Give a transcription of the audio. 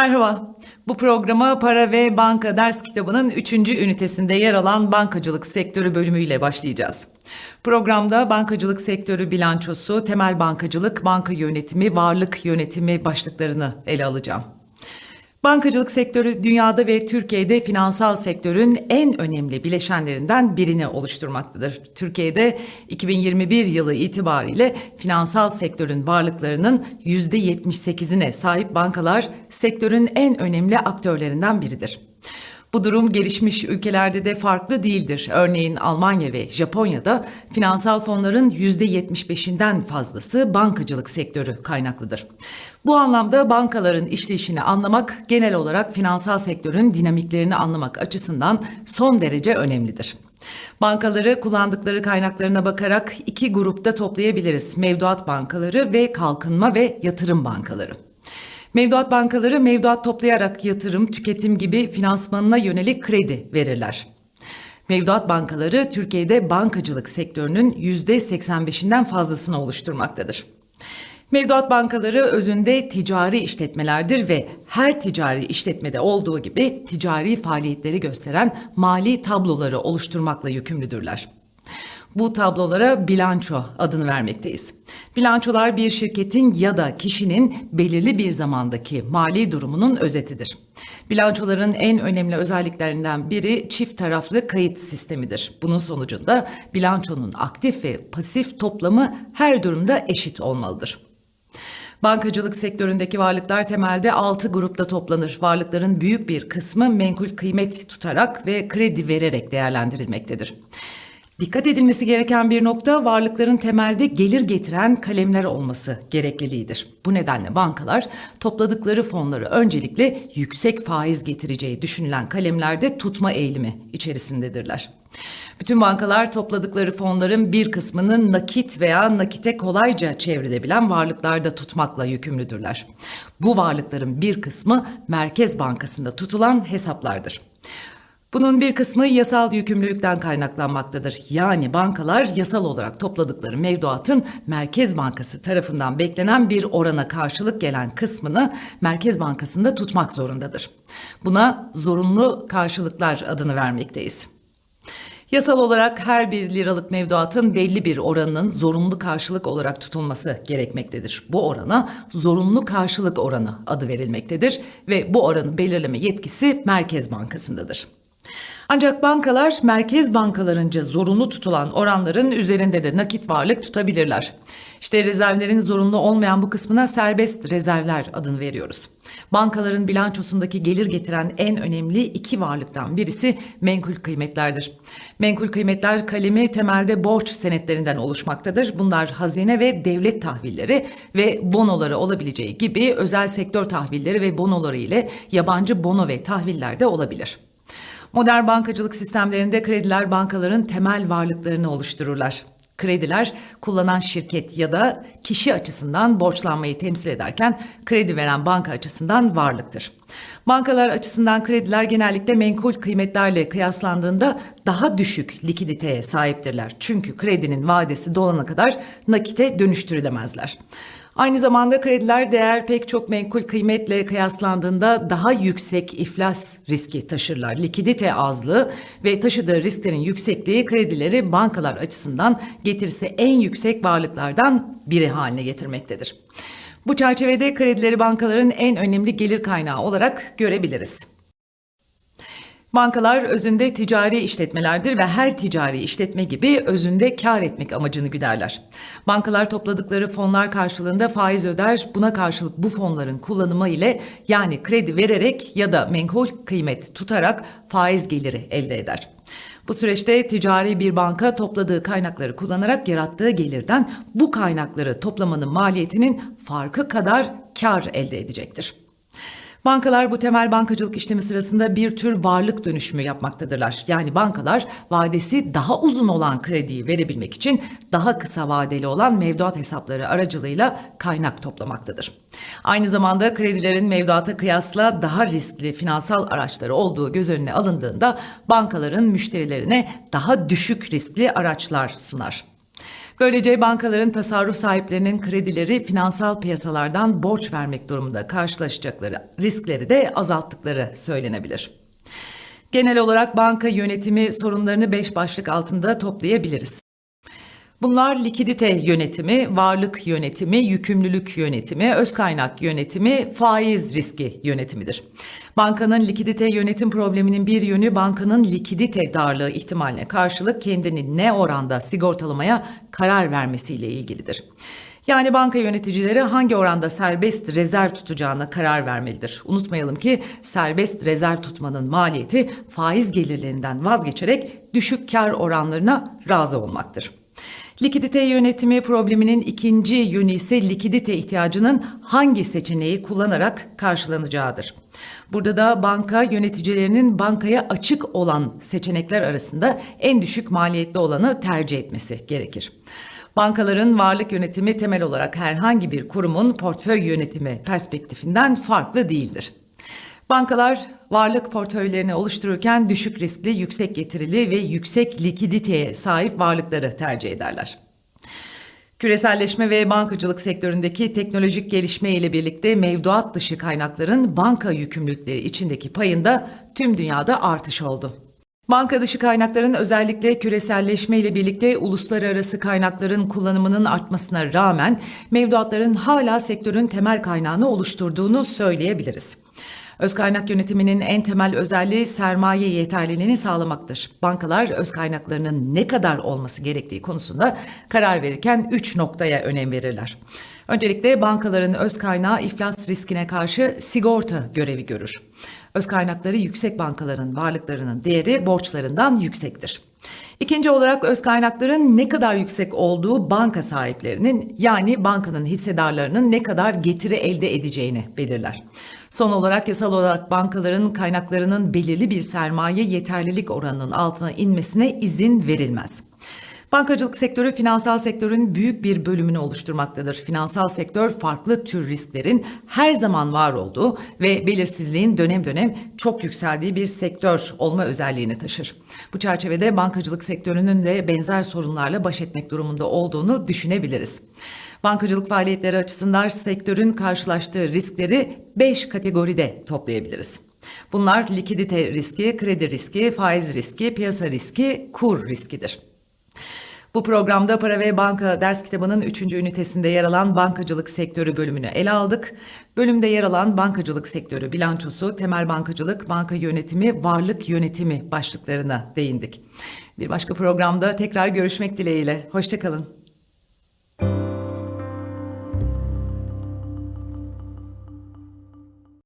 Merhaba. Bu programa Para ve Banka ders kitabının 3. ünitesinde yer alan bankacılık sektörü bölümüyle başlayacağız. Programda bankacılık sektörü bilançosu, temel bankacılık, banka yönetimi, varlık yönetimi başlıklarını ele alacağım. Bankacılık sektörü dünyada ve Türkiye'de finansal sektörün en önemli bileşenlerinden birini oluşturmaktadır. Türkiye'de 2021 yılı itibariyle finansal sektörün varlıklarının %78'ine sahip bankalar sektörün en önemli aktörlerinden biridir. Bu durum gelişmiş ülkelerde de farklı değildir. Örneğin Almanya ve Japonya'da finansal fonların %75'inden fazlası bankacılık sektörü kaynaklıdır. Bu anlamda bankaların işleyişini anlamak genel olarak finansal sektörün dinamiklerini anlamak açısından son derece önemlidir. Bankaları kullandıkları kaynaklarına bakarak iki grupta toplayabiliriz. Mevduat bankaları ve kalkınma ve yatırım bankaları. Mevduat bankaları mevduat toplayarak yatırım, tüketim gibi finansmanına yönelik kredi verirler. Mevduat bankaları Türkiye'de bankacılık sektörünün %85'inden fazlasını oluşturmaktadır. Mevduat bankaları özünde ticari işletmelerdir ve her ticari işletmede olduğu gibi ticari faaliyetleri gösteren mali tabloları oluşturmakla yükümlüdürler. Bu tablolara bilanço adını vermekteyiz. Bilançolar bir şirketin ya da kişinin belirli bir zamandaki mali durumunun özetidir. Bilançoların en önemli özelliklerinden biri çift taraflı kayıt sistemidir. Bunun sonucunda bilançonun aktif ve pasif toplamı her durumda eşit olmalıdır. Bankacılık sektöründeki varlıklar temelde 6 grupta toplanır. Varlıkların büyük bir kısmı menkul kıymet tutarak ve kredi vererek değerlendirilmektedir. Dikkat edilmesi gereken bir nokta varlıkların temelde gelir getiren kalemler olması gerekliliğidir. Bu nedenle bankalar topladıkları fonları öncelikle yüksek faiz getireceği düşünülen kalemlerde tutma eğilimi içerisindedirler. Bütün bankalar topladıkları fonların bir kısmını nakit veya nakite kolayca çevrilebilen varlıklarda tutmakla yükümlüdürler. Bu varlıkların bir kısmı Merkez Bankası'nda tutulan hesaplardır. Bunun bir kısmı yasal yükümlülükten kaynaklanmaktadır. Yani bankalar yasal olarak topladıkları mevduatın Merkez Bankası tarafından beklenen bir orana karşılık gelen kısmını Merkez Bankası'nda tutmak zorundadır. Buna zorunlu karşılıklar adını vermekteyiz. Yasal olarak her bir liralık mevduatın belli bir oranının zorunlu karşılık olarak tutulması gerekmektedir. Bu orana zorunlu karşılık oranı adı verilmektedir ve bu oranı belirleme yetkisi Merkez Bankası'ndadır. Ancak bankalar merkez bankalarınca zorunlu tutulan oranların üzerinde de nakit varlık tutabilirler. İşte rezervlerin zorunlu olmayan bu kısmına serbest rezervler adını veriyoruz. Bankaların bilançosundaki gelir getiren en önemli iki varlıktan birisi menkul kıymetlerdir. Menkul kıymetler kalemi temelde borç senetlerinden oluşmaktadır. Bunlar hazine ve devlet tahvilleri ve bonoları olabileceği gibi özel sektör tahvilleri ve bonoları ile yabancı bono ve tahviller de olabilir. Modern bankacılık sistemlerinde krediler bankaların temel varlıklarını oluştururlar. Krediler kullanan şirket ya da kişi açısından borçlanmayı temsil ederken kredi veren banka açısından varlıktır. Bankalar açısından krediler genellikle menkul kıymetlerle kıyaslandığında daha düşük likiditeye sahiptirler. Çünkü kredinin vadesi dolana kadar nakite dönüştürülemezler. Aynı zamanda krediler değer pek çok menkul kıymetle kıyaslandığında daha yüksek iflas riski taşırlar. Likidite azlığı ve taşıdığı risklerin yüksekliği kredileri bankalar açısından getirisi en yüksek varlıklardan biri haline getirmektedir. Bu çerçevede kredileri bankaların en önemli gelir kaynağı olarak görebiliriz. Bankalar özünde ticari işletmelerdir ve her ticari işletme gibi özünde kar etmek amacını güderler. Bankalar topladıkları fonlar karşılığında faiz öder, buna karşılık bu fonların kullanımı ile yani kredi vererek ya da menkul kıymet tutarak faiz geliri elde eder. Bu süreçte ticari bir banka topladığı kaynakları kullanarak yarattığı gelirden bu kaynakları toplamanın maliyetinin farkı kadar kar elde edecektir. Bankalar bu temel bankacılık işlemi sırasında bir tür varlık dönüşümü yapmaktadırlar. Yani bankalar vadesi daha uzun olan krediyi verebilmek için daha kısa vadeli olan mevduat hesapları aracılığıyla kaynak toplamaktadır. Aynı zamanda kredilerin mevduata kıyasla daha riskli finansal araçları olduğu göz önüne alındığında bankaların müşterilerine daha düşük riskli araçlar sunar. Böylece bankaların tasarruf sahiplerinin kredileri finansal piyasalardan borç vermek durumunda karşılaşacakları riskleri de azalttıkları söylenebilir. Genel olarak banka yönetimi sorunlarını beş başlık altında toplayabiliriz. Bunlar likidite yönetimi, varlık yönetimi, yükümlülük yönetimi, öz kaynak yönetimi, faiz riski yönetimidir. Bankanın likidite yönetim probleminin bir yönü bankanın likidite darlığı ihtimaline karşılık kendini ne oranda sigortalamaya karar vermesiyle ilgilidir. Yani banka yöneticileri hangi oranda serbest rezerv tutacağına karar vermelidir. Unutmayalım ki serbest rezerv tutmanın maliyeti faiz gelirlerinden vazgeçerek düşük kar oranlarına razı olmaktır. Likidite yönetimi probleminin ikinci yönü ise likidite ihtiyacının hangi seçeneği kullanarak karşılanacağıdır. Burada da banka yöneticilerinin bankaya açık olan seçenekler arasında en düşük maliyetli olanı tercih etmesi gerekir. Bankaların varlık yönetimi temel olarak herhangi bir kurumun portföy yönetimi perspektifinden farklı değildir. Bankalar varlık portföylerini oluştururken düşük riskli, yüksek getirili ve yüksek likiditeye sahip varlıkları tercih ederler. Küreselleşme ve bankacılık sektöründeki teknolojik gelişme ile birlikte mevduat dışı kaynakların banka yükümlülükleri içindeki payında tüm dünyada artış oldu. Banka dışı kaynakların özellikle küreselleşme ile birlikte uluslararası kaynakların kullanımının artmasına rağmen mevduatların hala sektörün temel kaynağını oluşturduğunu söyleyebiliriz. Öz kaynak yönetiminin en temel özelliği sermaye yeterliliğini sağlamaktır. Bankalar öz kaynaklarının ne kadar olması gerektiği konusunda karar verirken 3 noktaya önem verirler. Öncelikle bankaların öz kaynağı iflas riskine karşı sigorta görevi görür. Öz kaynakları yüksek bankaların varlıklarının değeri borçlarından yüksektir. İkinci olarak öz kaynakların ne kadar yüksek olduğu banka sahiplerinin yani bankanın hissedarlarının ne kadar getiri elde edeceğini belirler. Son olarak yasal olarak bankaların kaynaklarının belirli bir sermaye yeterlilik oranının altına inmesine izin verilmez. Bankacılık sektörü finansal sektörün büyük bir bölümünü oluşturmaktadır. Finansal sektör farklı tür risklerin her zaman var olduğu ve belirsizliğin dönem dönem çok yükseldiği bir sektör olma özelliğini taşır. Bu çerçevede bankacılık sektörünün de benzer sorunlarla baş etmek durumunda olduğunu düşünebiliriz. Bankacılık faaliyetleri açısından sektörün karşılaştığı riskleri 5 kategoride toplayabiliriz. Bunlar likidite riski, kredi riski, faiz riski, piyasa riski, kur riskidir. Bu programda Para ve Banka ders kitabının 3. ünitesinde yer alan bankacılık sektörü bölümünü ele aldık. Bölümde yer alan bankacılık sektörü bilançosu, temel bankacılık, banka yönetimi, varlık yönetimi başlıklarına değindik. Bir başka programda tekrar görüşmek dileğiyle. Hoşçakalın.